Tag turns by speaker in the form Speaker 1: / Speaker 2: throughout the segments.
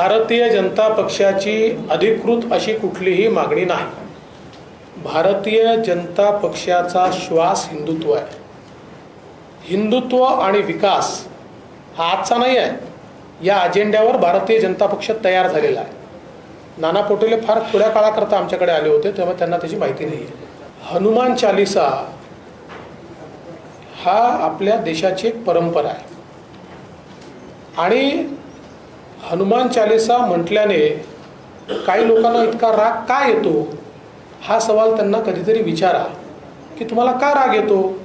Speaker 1: भारतीय जनता पक्षाची अधिकृत अशी कुठलीही मागणी नाही. भारतीय जनता पक्षाचा श्वास हिंदुत्व आहे. हिंदुत्व आणि विकास हा आजचा नाही आहे. या अजेंड्यावर भारतीय जनता पक्ष तयार झालेला आहे. नाना पटोले फार थोड्या काळाकरता आमच्याकडे आले होते तेव्हा त्यांना त्याची माहिती नाही आहे हनुमान चालिसा हा आपल्या देशाची एक परंपरा आहे. आणि हनुमान चालिसा म्हटल्याने काही लोकांना इतका राग का येतो? हा सवाल त्यांना कधीतरी विचारा की तुम्हाला का राग येतो?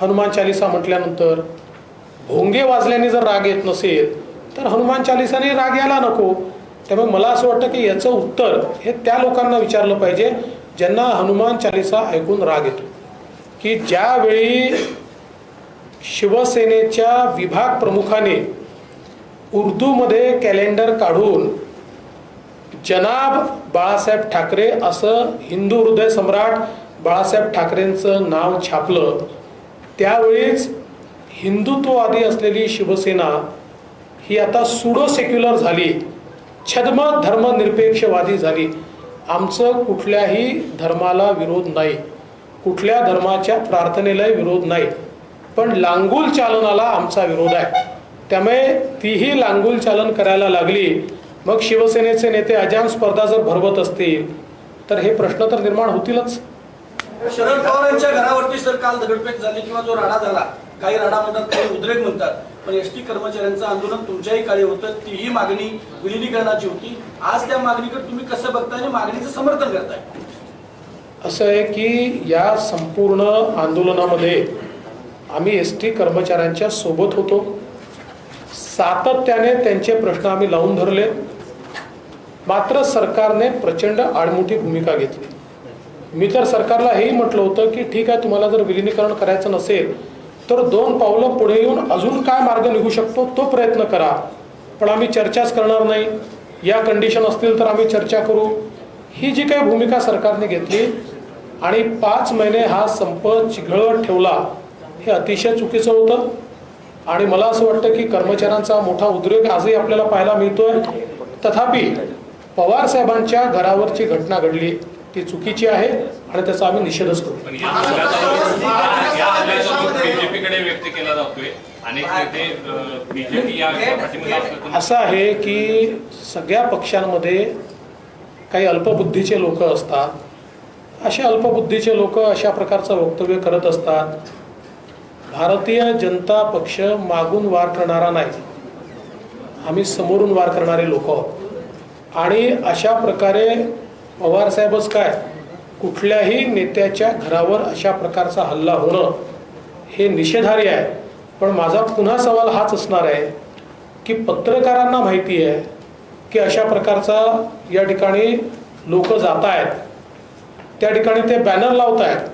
Speaker 1: हनुमान चालिसा म्हटल्यानंतर भोंगे वाजल्याने जर राग येत नसेल तर हनुमान चालिसाने राग यायला नको. त्यामुळे मला असं वाटतं की याचं उत्तर हे त्या लोकांना विचारलं पाहिजे ज्यांना हनुमान चालिसा ऐकून राग येतो. की ज्यावेळी शिवसेनेच्या विभाग प्रमुखाने उर्दूमध्ये कॅलेंडर काढून जनाब बाळासाहेब ठाकरे असं हिंदू हृदय सम्राट बाळासाहेब ठाकरेंचं नाव छापलं त्यावेळीच हिंदुत्ववादी असलेली शिवसेना ही आता सुडो सेक्युलर झाली छद्म धर्मनिरपेक्षवादी झाली. आमचं कुठल्याही धर्माला विरोध नाही कुठल्या धर्माच्या प्रार्थनेलाही विरोध नाही पण लांगूल चालनाला आमचा विरोध आहे. त्यामुळे तीही लांगुल चालन करायला लागली. मग शिवसेनेचे नेते अजान स्पर्धा जर भरवत असतील तर हे प्रश्न तर निर्माण होतीलच.
Speaker 2: शरद पवार यांच्या घरावरती सर काल दगडफेक झाली किंवा जो राडा झाला काही राडा म्हणतात काही उद्रेक म्हणतात. पण एस टी कर्मचाऱ्यांचं आंदोलन तुमच्याही काळी होतं तीही मागणी विलिनीकरणाची होती. आज त्या मागणीकडे तुम्ही कसं बघताय आणि मागणीचं समर्थन करताय?
Speaker 1: असं आहे की या संपूर्ण आंदोलनामध्ये आम्ही एस टी कर्मचाऱ्यांच्या सोबत होतो. सातत्याने त्यांचे प्रश्न आम्ही लावून धरले. मात्र सरकारने प्रचंड आडमुठी भूमिका घेतली. मी तर सरकारला हेही म्हटलं होतं की ठीक आहे तुम्हाला जर विलिनीकरण करायचं नसेल तर दोन पावलं पुढे येऊन अजून काय मार्ग निघू शकतो तो प्रयत्न करा. पण आम्ही चर्चाच करणार नाही. या कंडिशन असतील तर आम्ही चर्चा करू. ही जी काही भूमिका सरकारने घेतली आणि पाच महिने हा संप चिघळत ठेवला हे अतिशय चुकीचं होतं. आणि मला असं वाटतं की कर्मचाऱ्यांचा मोठा उद्रेक आजही आपल्याला पाहायला मिळतोय. तथापि पवार साहेबांच्या घरावरची घटना घडली ती चुकीची आहे आणि त्याचा आम्ही निषेधच करू. असं आहे की सगळ्या पक्षांमध्ये काही अल्पबुद्धीचे लोक असतात. असे अल्पबुद्धीचे लोक अशा प्रकारचं वक्तव्य करत असतात. भारतीय जनता पक्ष मागून वार करणारा नाही. आम्ही समोरून वार करणारे लोक आहोत. आणि अशा प्रकारे पवारसाहेबच काय कुठल्याही नेत्याच्या घरावर अशा प्रकारचा हल्ला होणं हे निषेधार्य आहे. पण माझा पुन्हा सवाल हाच असणार आहे की पत्रकारांना माहिती आहे की अशा प्रकारचा या ठिकाणी लोक जात आहेत त्या ठिकाणी ते बॅनर लावत आहेत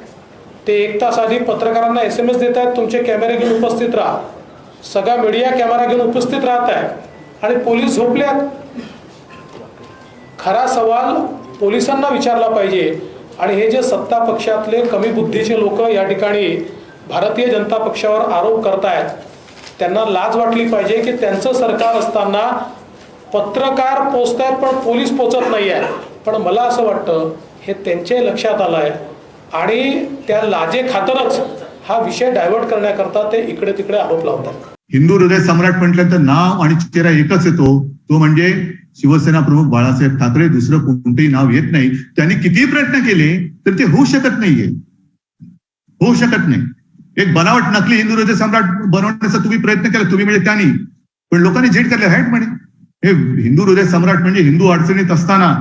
Speaker 1: ते एक तास आधी पत्रकारांना एस एम एस देत आहेत. तुमचे कॅमेरे घेऊन उपस्थित राहा. सगळा मीडिया कॅमेरा घेऊन उपस्थित राहत आहे. आणि पोलीस झोपल्यात खरा सवाल पोलिसांना विचारला पाहिजे. आणि हे जे सत्ता पक्षातले कमी बुद्धीचे लोक या ठिकाणी भारतीय जनता पक्षावर आरोप करतायत त्यांना लाज वाटली पाहिजे की त्यांचं सरकार असताना पत्रकार पोचतायत पण पोलीस पोचत नाही आहे पण मला असं वाटतं हे त्यांच्याही लक्षात आलं आहे आणि त्या लाजे खातरच हा विषय डायव्हर्ट करण्याकरता ते इकडे तिकडे आरोप लावतात.
Speaker 3: हिंदू हृदय सम्राट म्हटल्यानंतर नाव आणि चेहरा एकच येतो. तो म्हणजे शिवसेना प्रमुख बाळासाहेब ठाकरे. दुसरं कोणतंही नाव येत नाही. त्यांनी कितीही प्रयत्न केले तर ते होऊ शकत नाहीये. होऊ शकत नाही. एक बनावट नकली हिंदू हृदय सम्राट बनवण्याचा तुम्ही प्रयत्न केला तुम्ही म्हणजे त्यांनी. पण लोकांनी झेट केले हायट म्हणे. हे हिंदू हृदय सम्राट म्हणजे हिंदू अडचणीत असताना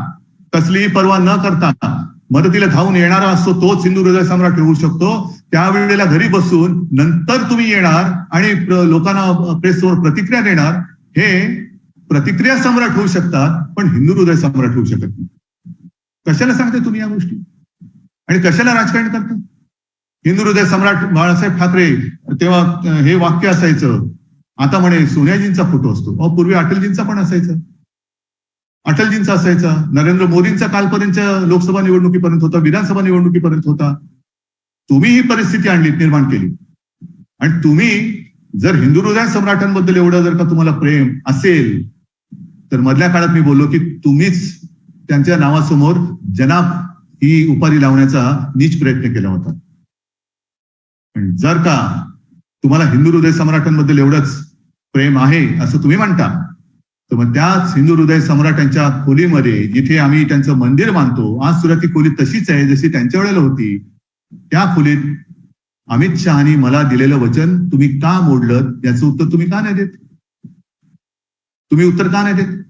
Speaker 3: कसलीही पर्वा न करता मदतीला धावून येणारा असतो तोच हिंदू हृदय सम्राट होऊ शकतो. त्यावेळेला घरी बसून नंतर तुम्ही येणार आणि लोकांना प्रेसवर प्रतिक्रिया देणार हे प्रतिक्रिया सम्राट होऊ शकतात पण हिंदू हृदय सम्राट होऊ शकत नाही. कशाला सांगते तुम्ही या गोष्टी? आणि कशाला राजकारण करता? हिंदू हृदय सम्राट बाळासाहेब ठाकरे तेव्हा हे वाक्य असायचं. आता म्हणे सोनियाजींचा फोटो असतो. अहो पूर्वी अटलजींचा पण असायचा. अटलजींचा असायचा नरेंद्र मोदींचा कालपर्यंत लोकसभा निवडणुकीपर्यंत होता विधानसभा निवडणुकीपर्यंत होता. तुम्ही ही परिस्थिती आणली निर्माण केली आणि तुम्ही जर हिंदू हृदय सम्राटांबद्दल एवढं जर का तुम्हाला प्रेम असेल तर मधल्या काळात मी बोललो की तुम्हीच त्यांच्या नावासमोर जनाब ही उपाधी लावण्याचा नीच प्रयत्न केला होता. जर का तुम्हाला हिंदू हृदय सम्राटांबद्दल एवढंच प्रेम आहे असं तुम्ही म्हणता तर मग त्याच हिंदू हृदय सम्राटांच्या खोलीमध्ये जिथे आम्ही त्यांचं मंदिर मानतो आज सुद्धा ती खोली तशीच आहे जशी त्यांच्या वेळेला होती. त्या खोलीत अमित शहानी मला दिलेलं वचन तुम्ही का मोडलं? याचं उत्तर तुम्ही का नाही देत? तुम्ही उत्तर का नाही देत?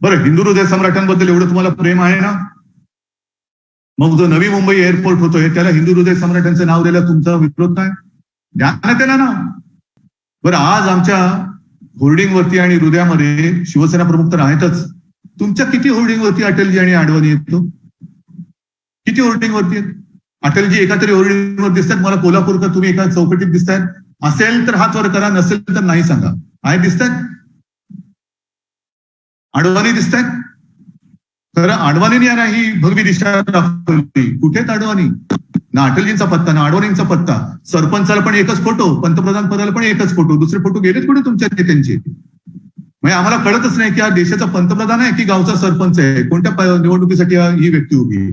Speaker 3: बरं हिंदू हृदय सम्राटांबद्दल एवढं तुम्हाला प्रेम आहे ना? मग जो नवी मुंबई एअरपोर्ट होतोय त्याला हिंदू हृदय सम्राटांचं नाव द्यायला तुमचा विरोध काय? द्या ना त्याला ना. बरं आज आमच्या होर्डिंगवरती आणि हृदयामध्ये शिवसेना प्रमुख तर आहेतच. तुमच्या किती होर्डिंगवरती अटलजी आणि आडवाणी येतो किती होर्डिंगवरती आहेत? अटलजी एका तरी होर्डिंगवर दिसतात. मला कोल्हापूरकर तुम्ही एका चौकटीत दिसतायत. असेल तर हात वर करा नसेल तर नाही सांगा. आहे दिसतात आडवाणी दिसतात खरं आडवाणीने यांना ही भगवी दिशा दाखवली. कुठेच आडवाणी? ना अटलजींचा पत्ता ना आडवाणींचा पत्ता. सरपंचाला पण एकच फोटो पंतप्रधान पदाला पण एकच फोटो. दुसरे फोटो गेलेच कुठे तुमच्या नेत्यांचे? म्हणजे आम्हाला कळतच नाही की हा देशाचा पंतप्रधान आहे की गावचा सरपंच आहे? कोणत्या निवडणुकीसाठी ही व्यक्ती उभी आहे?